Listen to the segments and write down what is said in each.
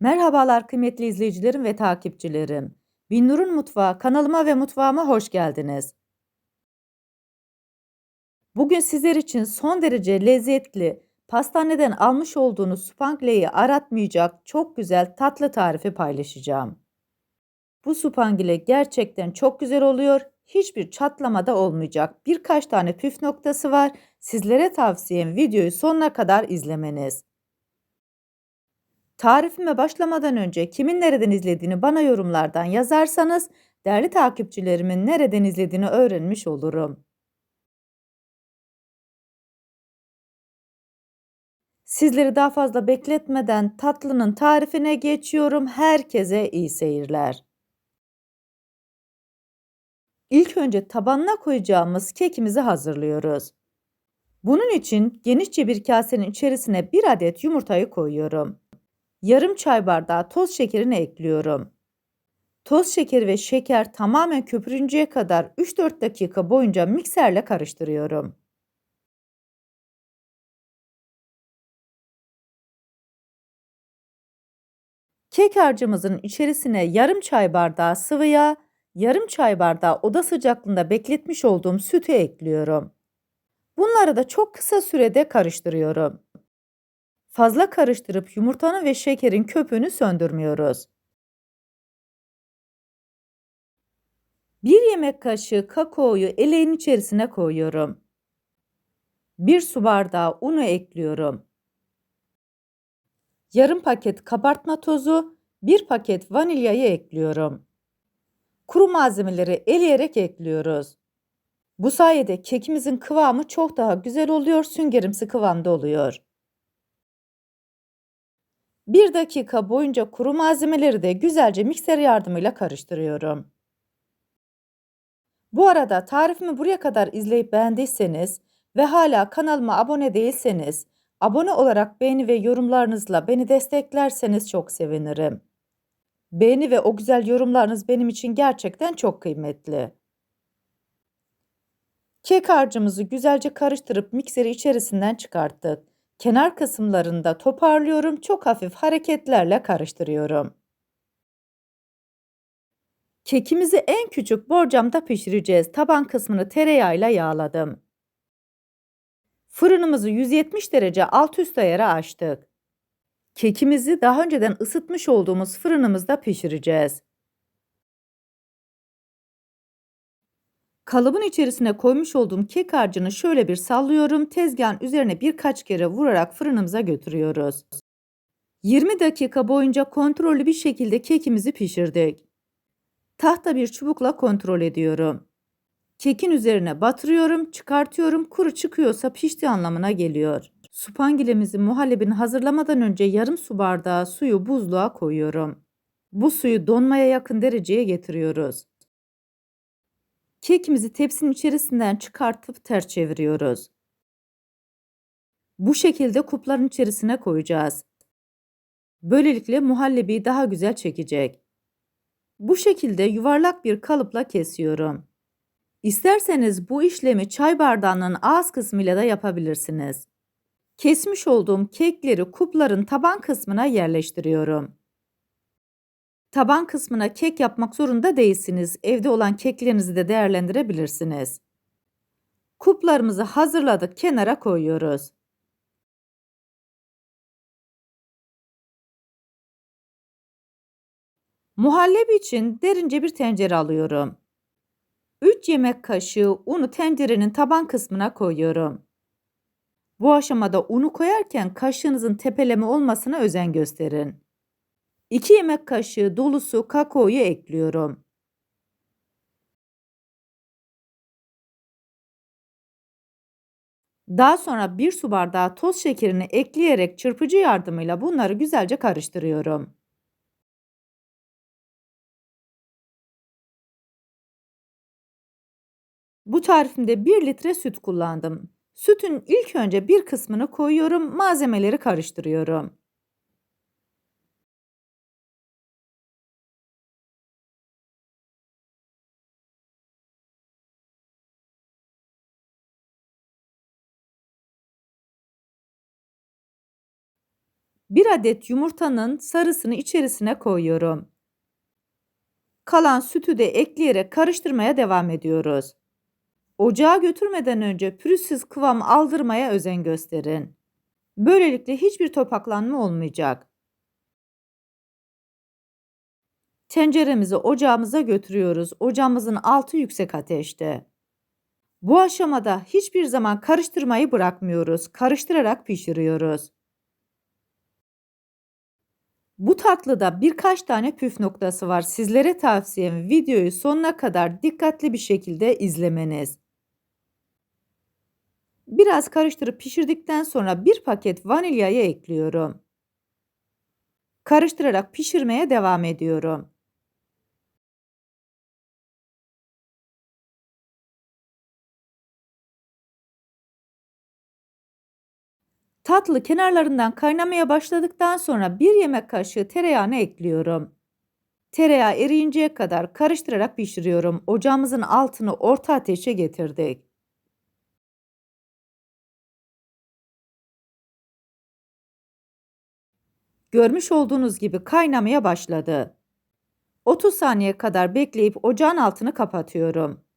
Merhabalar kıymetli izleyicilerim ve takipçilerim. Binnur'un Mutfağı kanalıma ve mutfağıma hoş geldiniz. Bugün sizler için son derece lezzetli, pastaneden almış olduğunuz spangleyi aratmayacak çok güzel tatlı tarifi paylaşacağım. Bu spangile gerçekten çok güzel oluyor. Hiçbir çatlama da olmayacak. Birkaç tane püf noktası var. Sizlere tavsiyem videoyu sonuna kadar izlemeniz. Tarifime başlamadan önce kimin nereden izlediğini bana yorumlardan yazarsanız değerli takipçilerimin nereden izlediğini öğrenmiş olurum. Sizleri daha fazla bekletmeden tatlının tarifine geçiyorum. Herkese iyi seyirler. İlk önce tabanına koyacağımız kekimizi hazırlıyoruz. Bunun için genişçe bir kasenin içerisine bir adet yumurtayı koyuyorum. Yarım çay bardağı toz şekerini ekliyorum. Toz şeker ve şeker tamamen köpürünceye kadar 3-4 dakika boyunca mikserle karıştırıyorum. Kek harcımızın içerisine yarım çay bardağı sıvı yağ, yarım çay bardağı oda sıcaklığında bekletmiş olduğum sütü ekliyorum. Bunları da çok kısa sürede karıştırıyorum. Fazla karıştırıp yumurtanın ve şekerin köpüğünü söndürmüyoruz. 1 yemek kaşığı kakaoyu eleğin içerisine koyuyorum. 1 su bardağı unu ekliyorum. Yarım paket kabartma tozu, 1 paket vanilyayı ekliyorum. Kuru malzemeleri eleyerek ekliyoruz. Bu sayede kekimizin kıvamı çok daha güzel oluyor, süngerimsi kıvamda oluyor. 1 dakika boyunca kuru malzemeleri de güzelce mikser yardımıyla karıştırıyorum. Bu arada tarifimi buraya kadar izleyip beğendiyseniz ve hala kanalıma abone değilseniz, abone olarak beğeni ve yorumlarınızla beni desteklerseniz çok sevinirim. Beğeni ve o güzel yorumlarınız benim için gerçekten çok kıymetli. Kek harcımızı güzelce karıştırıp mikseri içerisinden çıkarttık. Kenar kısımlarında toparlıyorum, çok hafif hareketlerle karıştırıyorum. Kekimizi en küçük borcamda pişireceğiz. Taban kısmını tereyağıyla yağladım. Fırınımızı 170 derece alt üst ayara açtık. Kekimizi daha önceden ısıtmış olduğumuz fırınımızda pişireceğiz. Kalıbın içerisine koymuş olduğum kek harcını şöyle bir sallıyorum. Tezgahın üzerine birkaç kere vurarak fırınımıza götürüyoruz. 20 dakika boyunca kontrollü bir şekilde kekimizi pişirdik. Tahta bir çubukla kontrol ediyorum. Kekin üzerine batırıyorum, çıkartıyorum. Kuru çıkıyorsa pişti anlamına geliyor. Supangilemizi muhallebini hazırlamadan önce yarım su bardağı suyu buzluğa koyuyorum. Bu suyu donmaya yakın dereceye getiriyoruz. Kekimizi tepsinin içerisinden çıkartıp ters çeviriyoruz. Bu şekilde kupların içerisine koyacağız. Böylelikle muhallebiyi daha güzel çekecek. Bu şekilde yuvarlak bir kalıpla kesiyorum. İsterseniz bu işlemi çay bardağının ağız kısmıyla da yapabilirsiniz. Kesmiş olduğum kekleri kupların taban kısmına yerleştiriyorum. Taban kısmına kek yapmak zorunda değilsiniz. Evde olan keklerinizi de değerlendirebilirsiniz. Kuplarımızı hazırladık, kenara koyuyoruz. Muhallebi için derince bir tencere alıyorum. 3 yemek kaşığı unu tencerenin taban kısmına koyuyorum. Bu aşamada unu koyarken kaşığınızın tepeleme olmasına özen gösterin. 2 yemek kaşığı dolusu kakaoyu ekliyorum. Daha sonra 1 su bardağı toz şekerini ekleyerek çırpıcı yardımıyla bunları güzelce karıştırıyorum. Bu tarifimde 1 litre süt kullandım. Sütün ilk önce bir kısmını koyuyorum, malzemeleri karıştırıyorum. Bir adet yumurtanın sarısını içerisine koyuyorum. Kalan sütü de ekleyerek karıştırmaya devam ediyoruz. Ocağa götürmeden önce pürüzsüz kıvam aldırmaya özen gösterin. Böylelikle hiçbir topaklanma olmayacak. Tenceremizi ocağımıza götürüyoruz. Ocağımızın altı yüksek ateşte. Bu aşamada hiçbir zaman karıştırmayı bırakmıyoruz. Karıştırarak pişiriyoruz. Bu tatlıda birkaç tane püf noktası var. Sizlere tavsiyem videoyu sonuna kadar dikkatli bir şekilde izlemeniz. Biraz karıştırıp pişirdikten sonra bir paket vanilyayı ekliyorum. Karıştırarak pişirmeye devam ediyorum. Tatlı kenarlarından kaynamaya başladıktan sonra bir yemek kaşığı tereyağını ekliyorum. Tereyağı eriyinceye kadar karıştırarak pişiriyorum. Ocağımızın altını orta ateşe getirdik. Görmüş olduğunuz gibi kaynamaya başladı. 30 saniye kadar bekleyip ocağın altını kapatıyorum.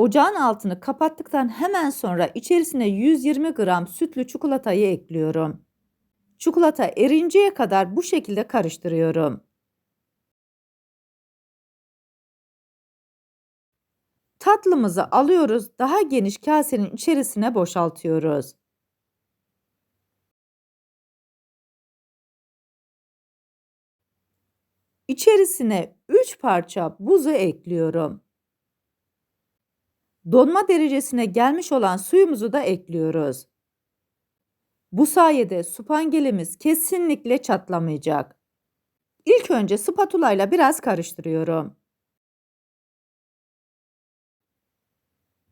Ocağın altını kapattıktan hemen sonra içerisine 120 gram sütlü çikolatayı ekliyorum. Çikolata erinceye kadar bu şekilde karıştırıyorum. Tatlımızı alıyoruz, daha geniş kasenin içerisine boşaltıyoruz. İçerisine 3 parça buzu ekliyorum. Donma derecesine gelmiş olan suyumuzu da ekliyoruz. Bu sayede supangelimiz kesinlikle çatlamayacak. İlk önce spatula ile biraz karıştırıyorum.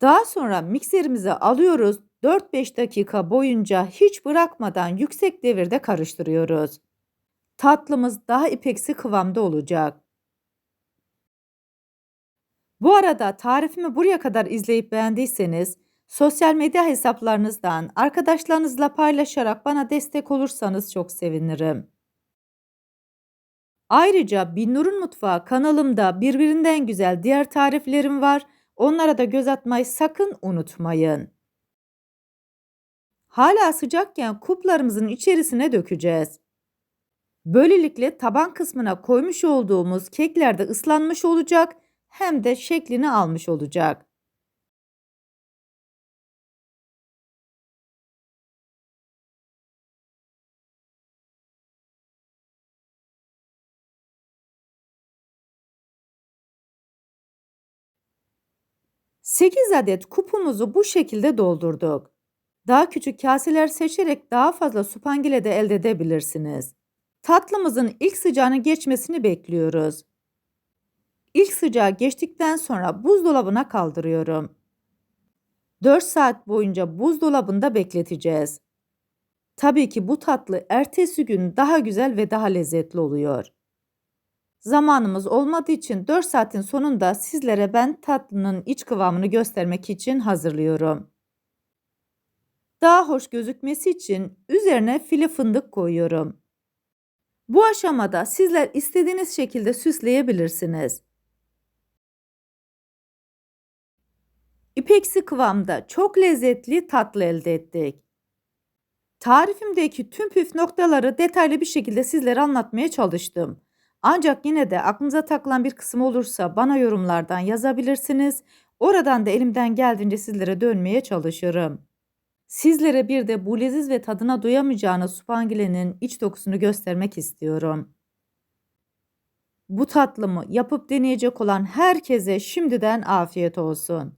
Daha sonra mikserimize alıyoruz. 4-5 dakika boyunca hiç bırakmadan yüksek devirde karıştırıyoruz. Tatlımız daha ipeksi kıvamda olacak. Bu arada tarifimi buraya kadar izleyip beğendiyseniz sosyal medya hesaplarınızdan arkadaşlarınızla paylaşarak bana destek olursanız çok sevinirim. Ayrıca Binnur'un Mutfağı kanalımda birbirinden güzel diğer tariflerim var. Onlara da göz atmayı sakın unutmayın. Hala sıcakken kuplarımızın içerisine dökeceğiz. Böylelikle taban kısmına koymuş olduğumuz kekler de ıslanmış olacak hem de şeklini almış olacak. Sekiz adet kupumuzu bu şekilde doldurduk. Daha küçük kaseler seçerek daha fazla supangile de elde edebilirsiniz. Tatlımızın ilk sıcağını geçmesini bekliyoruz. İlk sıcağı geçtikten sonra buzdolabına kaldırıyorum. 4 saat boyunca buzdolabında bekleteceğiz. Tabii ki bu tatlı ertesi gün daha güzel ve daha lezzetli oluyor. Zamanımız olmadığı için 4 saatin sonunda sizlere ben tatlının iç kıvamını göstermek için hazırlıyorum. Daha hoş gözükmesi için üzerine file fındık koyuyorum. Bu aşamada sizler istediğiniz şekilde süsleyebilirsiniz. İpeksi kıvamda çok lezzetli tatlı elde ettik. Tarifimdeki tüm püf noktaları detaylı bir şekilde sizlere anlatmaya çalıştım. Ancak yine de aklınıza takılan bir kısım olursa bana yorumlardan yazabilirsiniz. Oradan da elimden geldiğince sizlere dönmeye çalışırım. Sizlere bir de bu leziz ve tadına doyamayacağınız supangilenin iç dokusunu göstermek istiyorum. Bu tatlımı yapıp deneyecek olan herkese şimdiden afiyet olsun.